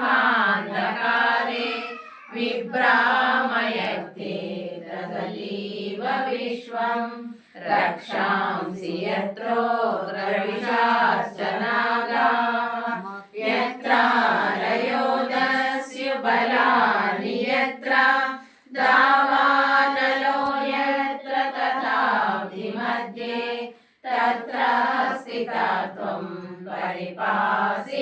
महान्धकारे विभ्रामयते तदलीव विश्वम् रक्षांसि यत्रोग्रविशाश्च नागाः यत्रालयो दस्युबलानि यत्र। दावानलो यत्र तथा मध्ये तत्र स्थिता त्वं परिपासि